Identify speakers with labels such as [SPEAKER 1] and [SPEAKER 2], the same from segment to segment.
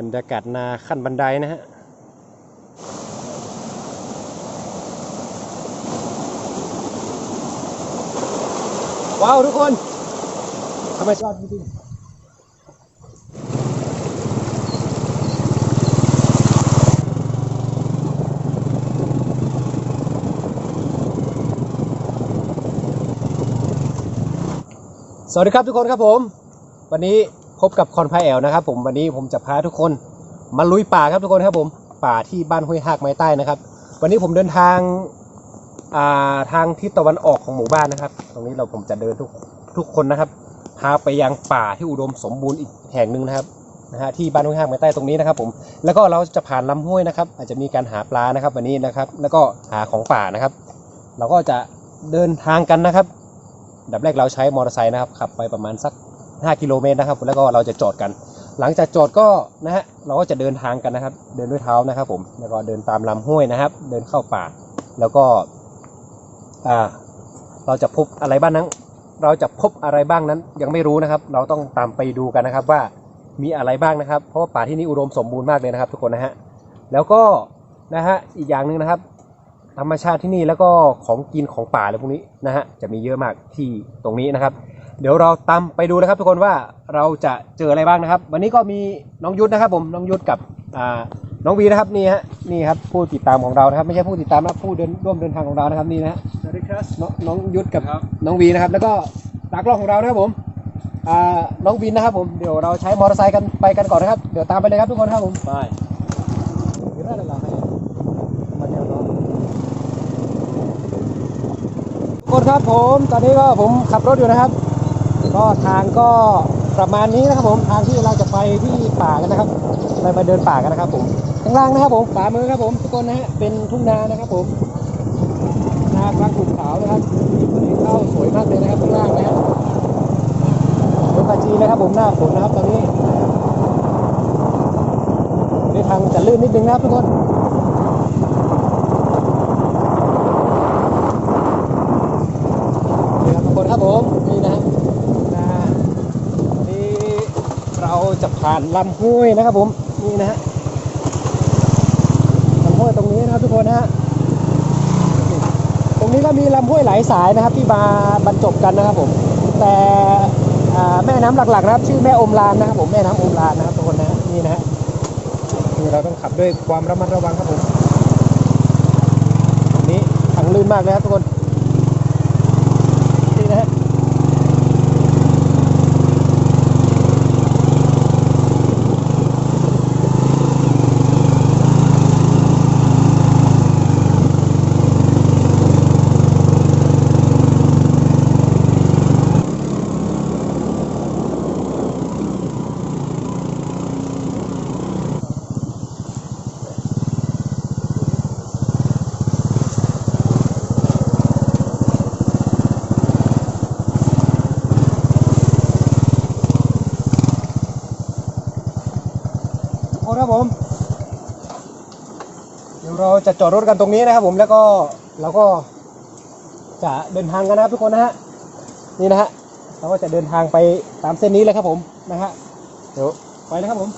[SPEAKER 1] รรยากาศนาขั้นบันไดนะฮะว้าวทุกคนธรรมชาติจริงๆสวัสดีครับทุกคนครับผม วันนี้ พบกับคอนพาแอลนะครับผมวันนี้ผมจะพาทุกคนมาลุยป่าครับทุกคนครับผมป่าที่บ้านห้วยหากไม้ใต้นะครับ วันนี้ผมเดินทางาทางทิศตะวันออกของหมู่บ้านนะครับ ตรงนี้เราผมจะเดินทุกทุกคนนะครับพาไปยังป่าที่อุดมสมบูรณ์อีกแห่งหนึ่งนะครับนะฮะที่บ้านห้วยหากไม้ใต้ตรงนี้นะครับ ผมแล้วก็เราจะผ่านลำห้วยนะครับ อาจจะมีการหาปลานะครับวันนี้นะครับ แล้วก็หาของป่านะครับ เราก็จะเดินทางกันนะครับดับแรกเราใช้มอเตอร์ไซค์นะครับขับไปประมาณสัก 5กิโลเมตรนะครับ แล้วก็เราจะจอดกัน หลังจากจอดก็นะฮะเราก็จะเดินทางกันนะครับ เดินด้วยเท้านะครับ ผมแล้วก็เดินตามลำห้วยนะครับ เดินเข้าป่า แล้วก็อ่าเราจะพบอะไรบ้างนั้น เราจะพบอะไรบ้างนั้น ยังไม่รู้นะครับ เราต้องตามไปดูกันนะครับว่ามีอะไรบ้างนะครับ เพราะว่าป่าที่นี่อุดมสมบูรณ์มากเลยนะครับ ทุกคนนะฮะแล้วก็นะฮะอีกอย่างหนึ่งนะครับ ธรรมชาติที่นี่แล้วก็ของกินของป่าอะไรพวกนี้นะฮะจะมีเยอะมากที่ตรงนี้นะครับ เดี๋ยวเราตามไปดูนะครับทุกคนว่าเราจะเจออะไรบ้างนะครับ วันนี้ก็มีน้องยุทธนะครับผมน้องยุทธกับอ่าน้องวีนะครับนี่ฮะนี่ครับผู้ติดตามของเรานะครับ ไม่ใช่ผู้ติดตามนะผู้เดินร่วมเดินทางของเรานะครับนี่นะฮะ
[SPEAKER 2] สวัสดีครับ
[SPEAKER 1] น้องน้องยุทธกับ
[SPEAKER 2] ครับ
[SPEAKER 1] น้องวีนะครับ แล้วก็ตากล้องของเรานะครับผมอ่าน้องวินนะครับผมเดี๋ยวเราใช้มอเตอร์ไซค์กันไปกันก่อนนะครับ เดี๋ยวตามไปเลยครับทุกคนครับผม
[SPEAKER 2] ไป
[SPEAKER 1] เดี๋ยวได้เวลาให้มาเดี๋ยวรอทุกคนครับผม ตอนนี้ก็ผมขับรถอยู่นะครับ ก็ทางก็ประมาณนี้นะครับผมทางที่เราจะไปที่ป่ากันนะครับไปมาเดินป่ากันนะครับผมข้างล่างนะครับผมขวามือครับผมทุกคนนะฮะเป็นทุ่งนานะครับผมนากลางหุบเขาวนะครับวันนี้เข้าสวยมากเลยนะครับข้างล่างนะฮะเป็นปาจีนะครับผมหน้าฝนนะครับตอนนี้ในทางจะลื่นนิดนึงนะครับทุกคนนี่ครับทุกคนครับผมนี่นะฮะ นะวันนี้เรา จะผ่านลำห้วยนะครับผมนี่นะฮะลำห้วยตรงนี้นะครับทุกคนนะฮะตรงนี้ก็มีลำห้วยหลายสายนะครับ ที่มาบรรจบกันนะครับผม แต่แม่น้ำหลักๆนะครับ ชื่อแม่อมลานนะครับผมแม่น้ำอมลานนะครับทุกคนนะฮะนี่นะฮะนี่เราต้องขับด้วยความระมัดระวังครับผมตรงนี้ทางลื่นมากเลยครับทุกคน ผมเดี๋ยวเราจะจอดรถกันตรงนี้นะครับ ผมแล้วก็เราก็จะเดินทางกันนะครับทุกคนนะฮะนี่นะฮะเราก็จะเดินทางไปตามเส้นนี้เลยครับผมนะฮะเดี๋ยวไปเลยครับผม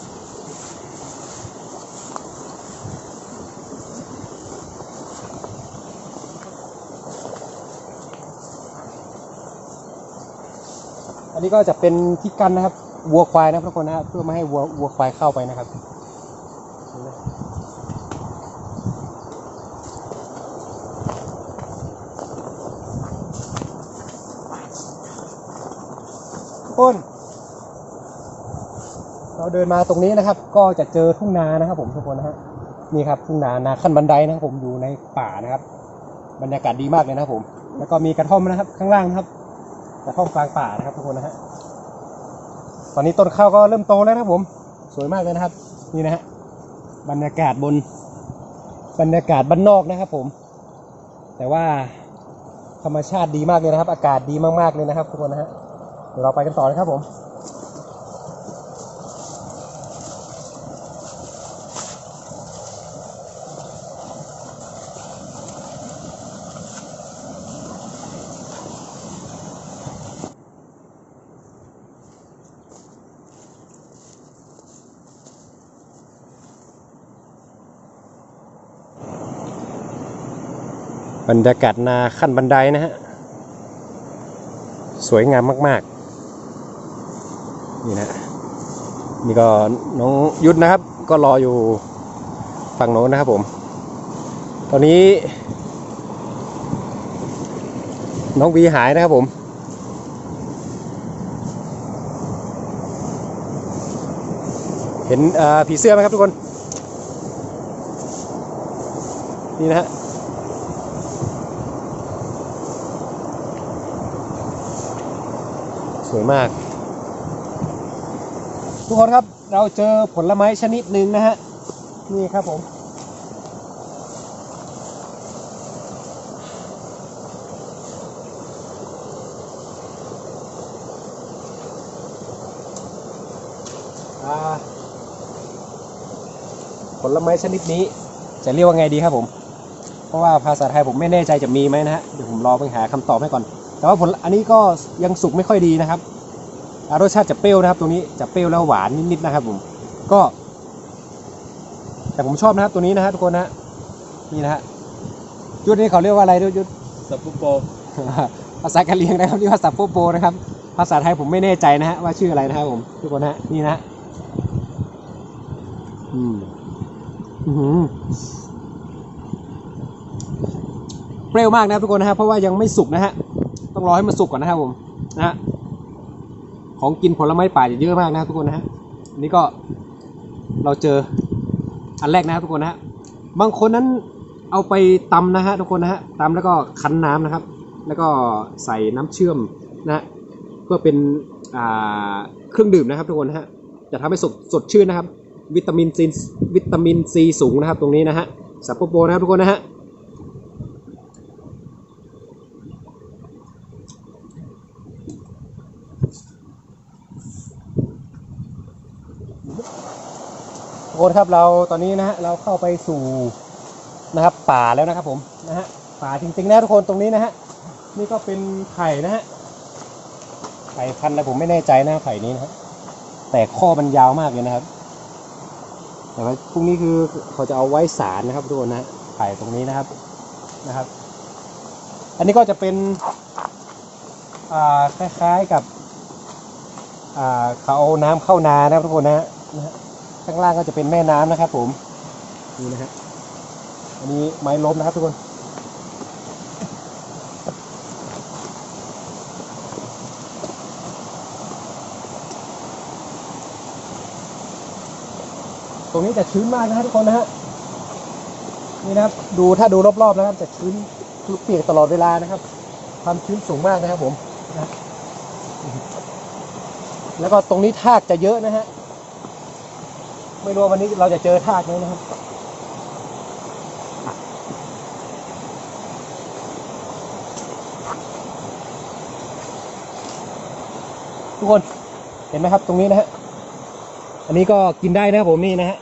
[SPEAKER 1] อันนี้ก็จะเป็นที่กั้นนะครับวัวควายนะทุกคนนะครับเพื่อไม่ให้วัววัวควายเข้าไปนะครับ คน เราเดินมาตรงนี้นะครับ ก็จะเจอทุ่งนานะครับ ผมทุกคนนะฮะนี่ครับทุ่งนานาขั้นบันไดนะครับ ผมอยู่ในป่านะครับ บรรยากาศดีมากเลยนะครับผม แล้วก็มีกระท่อมนะครับ ข้างล่างครับ กระท่อมกลางป่านะครับ ทุกคนนะฮะตอนนี้ต้นข้าวก็เริ่มโตแล้วนะครับผม สวยมากเลยนะครับ นี่นะฮะบรรยากาศบน บรรยากาศบ้านนอกนะครับ ผม แต่ว่าธรรมชาติดีมากเลยนะครับ อากาศดีมากๆเลยนะครับทุกคนนะฮะ เราไปกันต่อเลยครับผมบรรยากาศนาขั้นบันไดนะฮะ สวยงามมาก ๆ นี่นะนี่ก็น้องยุทธนะครับ ก็รออยู่ฝั่งโน้นนะครับผม ตอนนี้ น้องวีหายนะครับผมเห็นผีเสื้อไหมครับทุกคน นี่นะฮะสวยมาก ทุกคนครับเราเจอผลไม้ชนิดหนึ่งนะฮะนี่ครับผมผลไม้ชนิดนี้จะเรียกว่าไงดีครับผม เพราะว่าภาษาไทยผมไม่แน่ใจจะมีไหมนะฮะเดี๋ยวผมรอไปหาคำตอบให้ก่อน แต่ว่าผลอันนี้ก็ยังสุกไม่ค่อยดีนะครับ รสชาติจะเปรี้ยวนะครับตรงนี้จะเปรี้ยวแล้วหวานนิดๆนะครับผมก็ แต่ผมชอบนะครับตัวนี้นะฮะทุกคนนะฮะนี่นะฮะยุทธนี่เขาเรียกว่าอะไรด้วยยุทธ
[SPEAKER 2] สับปุโป
[SPEAKER 1] ภาษากะเหรี่ยงนะครับเรียกว่าสับโปโปนะครับ ภาษาไทยผมไม่แน่ใจนะฮะว่าชื่ออะไรนะครับผมทุกคนนะฮะนี่นะฮะอืมอื้อหือเปรี้ยวมากนะครับทุกคนนะฮะเพราะว่ายังไม่สุกนะฮะต้องรอให้มันสุกก่อนนะครับผมนะฮะ ของกินผลไม้ป่าจะเยอะมากนะทุกคนนะฮะนี่ก็เราเจออันแรกนะครับทุกคนนะฮะบางคนนั้นเอาไปตำนะฮะทุกคนนะฮะตำแล้วก็คั้นน้ำนะครับ แล้วก็ใส่น้ำเชื่อมนะฮะเพื่อเป็นเครื่องดื่มนะครับทุกคนนะฮะจะทำให้สดสดชื่นนะครับ วิตามินซีวิตามินซีสูงนะครับ ตรงนี้นะฮะสับปะโปนะครับทุกคนนะฮะ คนครับเราตอนนี้นะฮะเราเข้าไปสู่นะครับป่าแล้วนะครับผมนะฮะป่าจริงๆนะทุกคนตรงนี้นะฮะนี่ก็เป็นไข่นะฮะไข่พันธุ์อะผมไม่แน่ใจนะไข่นี้นะครับแต่ข้อมันยาวมากเลยนะครับ แต่ว่าพรุ่งนี้คือเขาจะเอาไว้สารนะครับทุกคนนะไข่ตรงนี้นะครับนะครับ อันนี้ก็จะเป็นอ่าคล้ายๆกับอ่าเขาเอาน้ำเข้านานะครับทุกคนนะฮะนะฮะ ข้างล่างก็จะเป็นแม่น้ำนะครับ ผมนี่นะฮะอันนี้ไม้ล้มนะครับทุกคนตรงนี้จะชื้นมากนะฮะทุกคนนะฮะนี่นะครับ ดูถ้าดูรอบๆนะครับจะชื้นเปียกตลอดเวลานะครับ ความชื้นสูงมากนะครับผมนะแล้วก็ตรงนี้ทากจะเยอะนะฮะ ไม่รู้ว่าวันนี้เราจะเจอทากไหมนะครับทุกคนเห็นไหมครับตรงนี้นะฮะอันนี้ก็กินได้นะครับผมนี่นะฮะ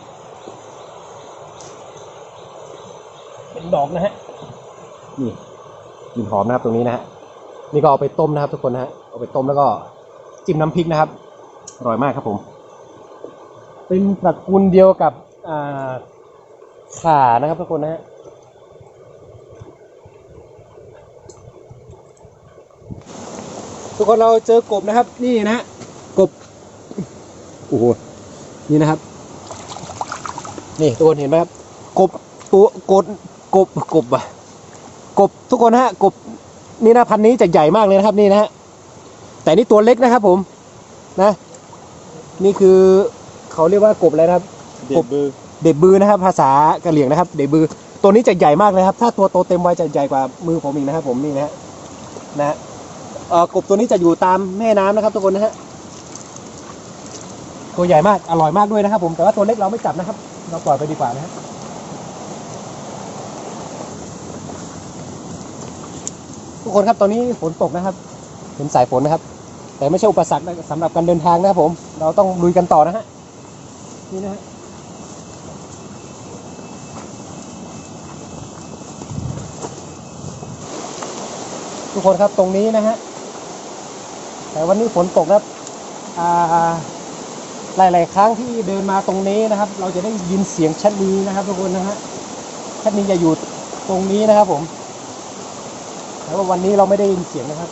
[SPEAKER 1] เป็นดอกนะฮะนี่กลิ่นหอมนะครับตรงนี้นะฮะนี่ก็เอาไปต้มนะครับ ทุกคนนะฮะเอาไปต้มแล้วก็จิ้มน้ำพริกนะครับอร่อยมากครับผม เป็นตระกูลเดียวกับขานะครับทุกคนนะฮะทุกคนเราเจอกบนะครับ นี่นะฮะกบโอ้โหนี่นะครับ นี่ทุกคนเห็นไหมครับ กบตัวกดกบกบอะกบทุกคนนะฮะกบนี่นะพันนี้จะใหญ่มากเลยนะครับนี่นะฮะแต่นี่ตัวเล็กนะครับผมนะ นี่คือ เขาเรียกว่ากบอะไรนะครับ
[SPEAKER 2] เด็ดบือ
[SPEAKER 1] เดบบือนะครับ ภาษากะเหรี่ยงนะครับ เดบบือ ตัวนี้จะใหญ่มากเลยครับ ถ้าตัวโตเต็มวัยจะใหญ่กว่ามือผมอีกนะครับ ผมนี่นะฮะนะฮะเอ่อกบตัวนี้จะอยู่ตามแม่น้ำนะครับ ทุกคนนะฮะตัวใหญ่มากอร่อยมากด้วยนะครับ ผมแต่ว่าตัวเล็กเราไม่จับนะครับ เราปล่อยไปดีกว่านะฮะทุกคนครับตอนนี้ฝนตกนะครับ เห็นสายฝนนะครับ แต่ไม่ใช่อุปสรรคนะสำหรับการเดินทางนะครับผม เราต้องลุยกันต่อนะฮะ นี่นะฮะทุกคนครับตรงนี้นะฮะ แต่วันนี้ฝนตกครับอ่าหลาย ๆ ครั้งที่เดินมาตรงนี้นะครับ เราจะได้ยินเสียงชัดนี้นะครับ ทุกคนนะฮะชัดนี้จะอยู่ตรงนี้นะครับ ผมแต่ว่าวันนี้เราไม่ได้ยินเสียงนะครับ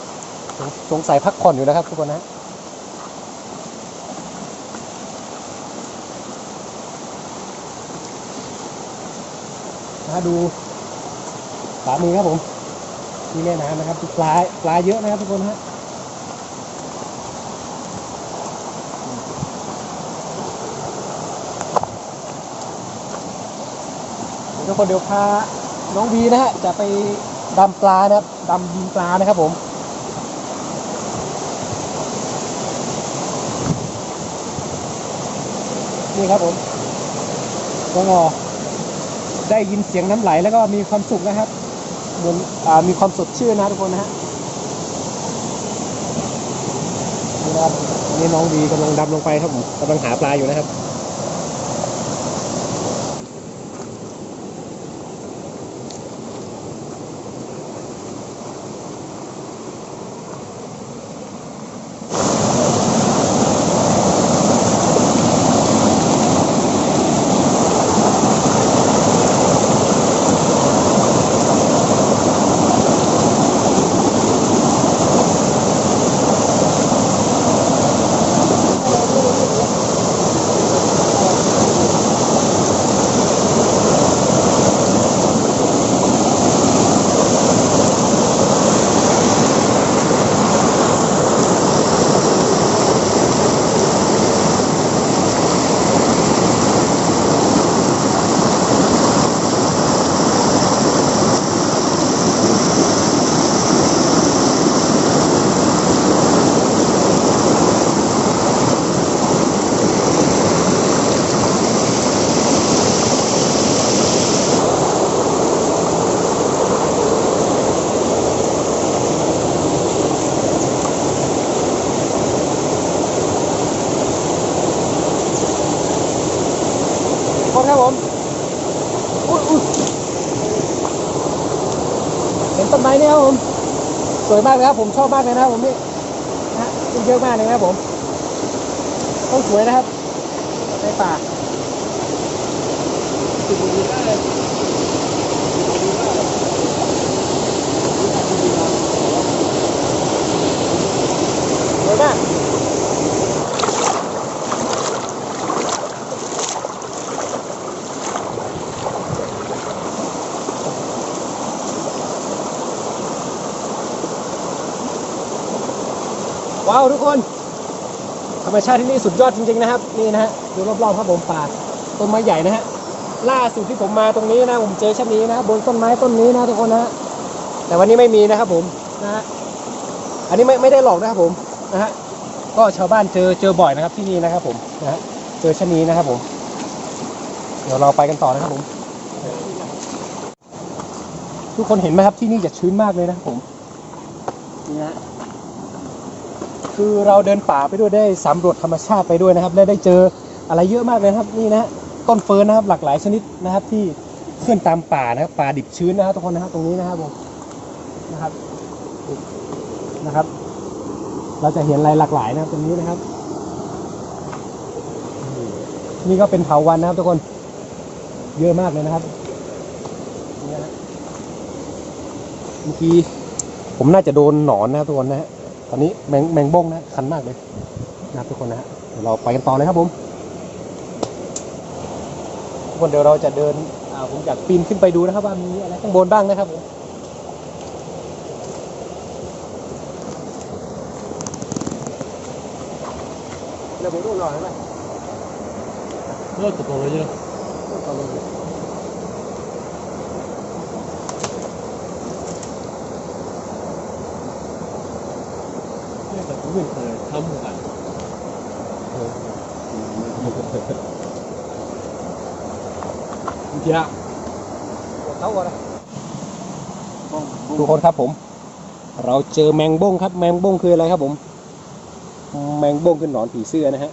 [SPEAKER 1] สงสงสัยพักผ่อนอยู่นะครับ ทุกคนนะ นะดูขวามือครับผมนี่แม่น้ำนะครับปลาปลาเยอะนะครับทุกคนฮะทุกคนเดี๋ยวพาน้องวีนะฮะจะไปดำปลานะครับดำยิงปลานะครับผมนี่ครับผมก็ ได้ยินเสียงน้ำไหลแล้วก็มีความสุขนะครับเหมือนอมีความสดชื่นนะทุกคนนะฮะนี่นะครับนี่น้องดีกำลังดำลงไปครับผมกำลังหาปลาอยู่นะครับ นต้นไม้เนี่ยครับผมสวยมากเลยครับผมชอบมากเลยนะครับผมนี่นะฮะต้นเยอะมากเลยนะครับผมต้องสวยนะครับในป่าสวยมาก ว้าวทุกคน ธรรมชาติที่นี่สุดยอดจริงๆนะครับ นี่นะฮะดูรอบๆครับผมป่าต้นไม้ใหญ่นะฮะล่าสุดที่ผมมาตรงนี้นะผมเจอชั้นนี้นะบนต้นไม้ต้นนี้นะทุกคนนะแต่วันนี้ไม่มีนะครับผมนะฮะอันนี้ไม่ไม่ได้หลอกนะครับผมนะฮะก็ชาวบ้านเจอเจอบ่อยนะครับที่นี่นะครับผมนะฮะเจอชั้นนี้นะครับผม เดี๋ยวเราไปกันต่อนะครับผม ทุกคนเห็นไหมครับที่นี่จะชื้นมากเลยนะครับผมนี่ฮะ คือเราเดินป่าไปด้วยได้สำรวจธรรมชาติไปด้วยนะครับและได้เจออะไรเยอะมากเลยครับนี่นะต้นเฟิร์นนะครับหลากหลายชนิดนะครับที่ขึ้นตามป่านะครับป่าดิบชื้นนะครับทุกคนนะครับตรงนี้นะครับผมนะครับนะครับ เราจะเห็นอะไรหลากหลายนะครับตรงนี้นะครับ นี่ก็เป็นเถาวันนะครับทุกคนเยอะมากเลยนะครับเมื่อกี้ผมน่าจะโดนหนอนนะครับทุกคนนะฮะ ตอนนี้แมงแมงบ้งนะคันมากเลยนะครับทุกคนนะฮะเดี๋ยวเราไปกันต่อเลยครับผมทุกคนเดี๋ยวเราจะเดินอ่าผมอยากปีนขึ้นไปดูนะครับ ว่ามีอะไรข้างบนบ้างนะครับผมเดี๋ยวผมดูหน่อยนะ
[SPEAKER 2] เลิกตกลงเลยเยอะ
[SPEAKER 1] ต่อเลย
[SPEAKER 2] เนี่ยแต่ผมไม่เคยทำเหมือนกัน เมื่อกี้อะ
[SPEAKER 1] เขาก่อนนะทุกคนครับผม เราเจอแมงบ้งครับ แมงบ้งคืออะไรครับผม แมงบ้งคือหนอนผีเสื้อนะฮะ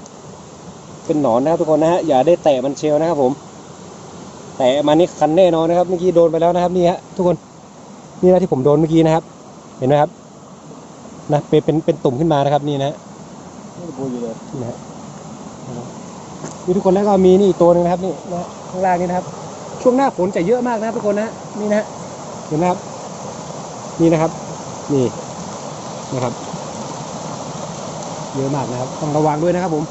[SPEAKER 1] เป็นหนอนนะครับทุกคนนะฮะอย่าได้แตะมันเชลนะครับผม แตะมันนี่คันแน่นอนนะครับเมื่อกี้โดนไปแล้วนะครับนี่ฮะทุกคนนี่นะที่ผมโดนเมื่อกี้นะครับ เห็นไหมครับนะเป็นเป็นเป็นตุ่มขึ้นมานะครับนี่นะฮะ
[SPEAKER 2] ไม่บูอยู่เลย
[SPEAKER 1] นี่นะฮะมีทุกคนแล้วก็มีนี่อีกตัวหนึงนะครับนี่นะฮะข้างล่างนี่นะครับ ช่วงหน้าฝนจะเยอะมากนะทุกคนนะนี่นะเห็นไหมครับนี่นะครับ นี่นะครับ เยอะมากนะครับ ต้องระวังด้วยนะครับผม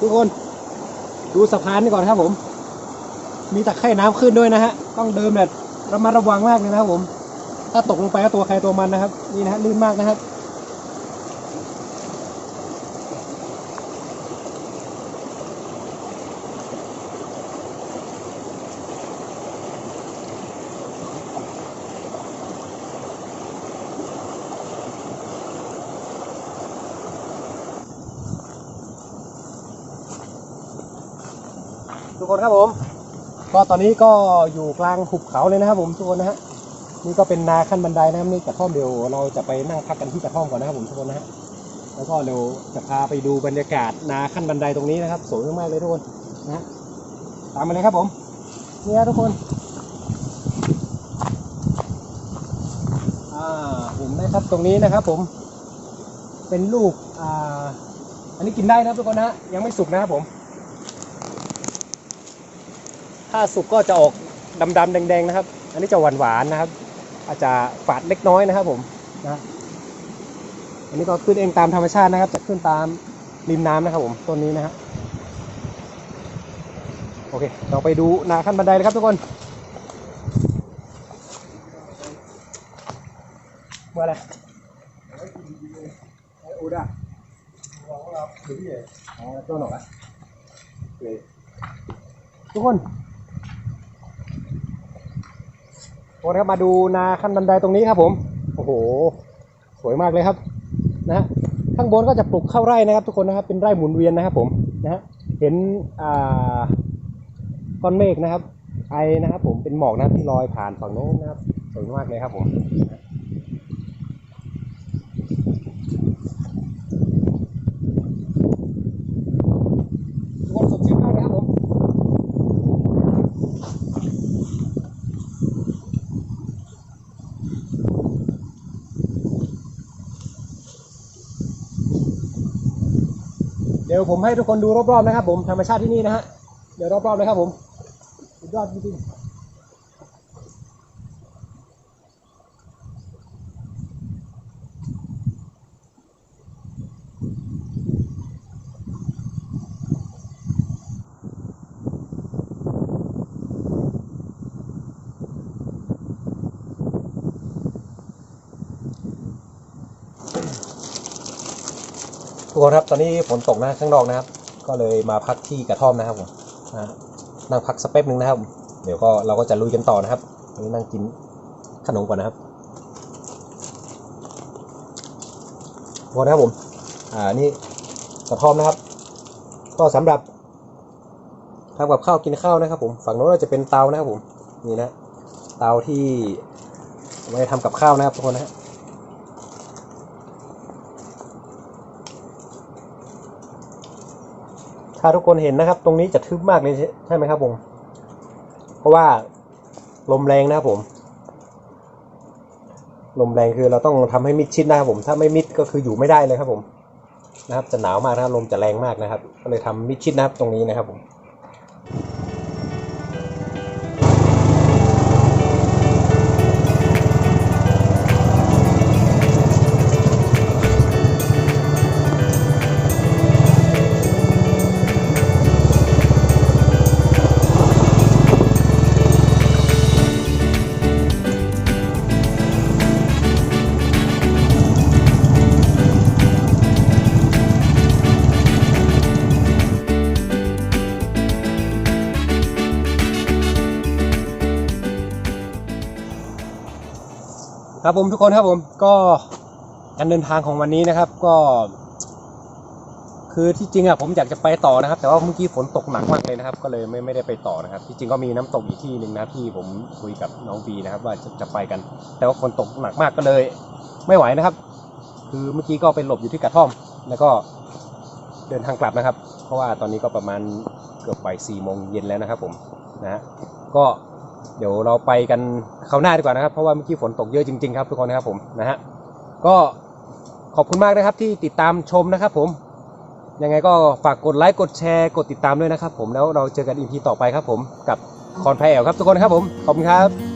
[SPEAKER 1] ทุกคน ดูสะพานนี่ก่อนครับผม มีตะไคร่น้ำขึ้นด้วยนะฮะต้องเดินแบบระมัดระวังมากเลยนะครับผม ถ้าตกลงไปก็ตัวใครตัวมันนะครับ นี่นะฮะลื่นมากนะครับทุกคนครับผม ก็ตอนนี้ก็อยู่กลางหุบเขาเลยนะครับผมทุกคนนะฮะนี่ก็เป็นนาขั้นบันไดนะครับนี่กระท่อมเดี๋ยวเราจะไปนั่งพักกันที่กระท่อมก่อนนะครับผมทุกคนนะฮะแล้วก็เดี๋ยวจะพาไปดูบรรยากาศนาขั้นบันไดตรงนี้นะครับสวยมากๆเลยทุกคนนะฮะตามมาเลยครับผมนี่ฮะทุกคนอ่าผมนะครับตรงนี้นะครับผม เป็นลูกอ่าอันนี้กินได้นะทุกคนนะยังไม่สุกนะครับผม ถ้าสุกก็จะออกดำๆแดงๆนะครับ อันนี้จะหวานๆนะครับ อาจจะฝาดเล็กน้อยนะครับผมนะอันนี้ก็ขึ้นเองตามธรรมชาตินะครับ จะขึ้นตามริมน้ำนะครับผมต้นนี้นะฮะโอเค เราไปดูนาขั้นบันไดเลยครับทุกคนว่าอะไรไอ้อูดอะของเราคือพี่เอ๋อ๋อต้นหรอโอเคทุกคน โอ้นครับมาดูนาขั้นบันไดตรงนี้ครับผม โอ้โห สวยมากเลยครับ นะข้างบนก็จะปลูกข้าวไร่นะครับ ทุกคนนะครับ เป็นไร่หมุนเวียนนะครับ ผมนะฮะเห็นอ่าก้อนเมฆนะครับ ไอนะครับ ผมเป็นหมอกนะที่ลอยผ่านฝั่งโน้นนะครับ สวยมากเลยครับผมทุกคนสดชื่นมากเลยครับผม เดี๋ยว ผมให้ทุกคนดูรอบๆนะครับ ผมธรรมชาติที่นี่นะฮะเดี๋ยวรอบๆเลยครับผมสุดยอดจริงๆ กคนครับตอนนี้ฝนตกนะข้างนอกนะครับ ก็เลยมาพักที่กระท่อมนะครับผมนั่งพักสักแป๊บหนึ่งนะครับ เดี๋ยวก็เราก็จะลุยกันต่อนะครับตอนนี้นั่งกินขนมก่อนนะครับทุกคนะครับผม อ่านี่กระท่อมนะครับ ก็สำหรับทำกับข้าวกินข้าวนะครับ ผม ฝั่งโน้นจะเป็นเตานะครับผม นี่นะ เตาที่ไว้ทำกับข้าวนะครับทุกคนนะฮะ ถ้าทุกคนเห็นนะครับ ตรงนี้จะทึบมากเลยใช่ไหมครับผม เพราะว่าลมแรงนะครับผม ลมแรงคือเราต้องทำให้มิดชิดนะครับผม ถ้าไม่มิดก็คืออยู่ไม่ได้เลยครับผม นะครับ จะหนาวมากนะครับลมจะแรงมากนะครับ ก็เลยทำมิดชิดนะครับตรงนี้นะครับผม ครับผมทุกคนครับผมก็การเดินทางของวันนี้นะครับก็ คือที่จริงอะผมอยากจะไปต่อนะครับ แต่ว่าเมื่อกี้ฝนตกหนักมากเลยนะครับ ก็เลยไม่ไม่ได้ไปต่อนะครับ ที่จริงก็มีน้ำตกอีกที่หนึ่งนะที่ผมคุยกับน้องบีนะครับ ว่าจะจะไปกัน แต่ว่าฝนตกหนักมากก็เลย ไม่ไหวนะครับ คือเมื่อกี้ก็ไปหลบอยู่ที่กระท่อม แล้วก็เดินทางกลับนะครับ เพราะว่าตอนนี้ก็ประมาณเกือบบ่ายสี่โมงเย็นแล้วนะครับ ผมนะฮะก็ เดี๋ยวเราไปกันคราวหน้าดีกว่านะครับ เพราะว่าเมื่อกี้ฝนตกเยอะจริง ๆ ครับทุกคนนะครับผมนะฮะก็ขอบคุณมากนะครับที่ติดตามชมนะครับผมยังไงก็ฝากกดไลค์กดแชร์กดติดตามด้วยนะครับผมแล้วเราเจอกันอีพีต่อไปครับผมกับคอนแพแอลครับทุกคนครับผมขอบคุณครับ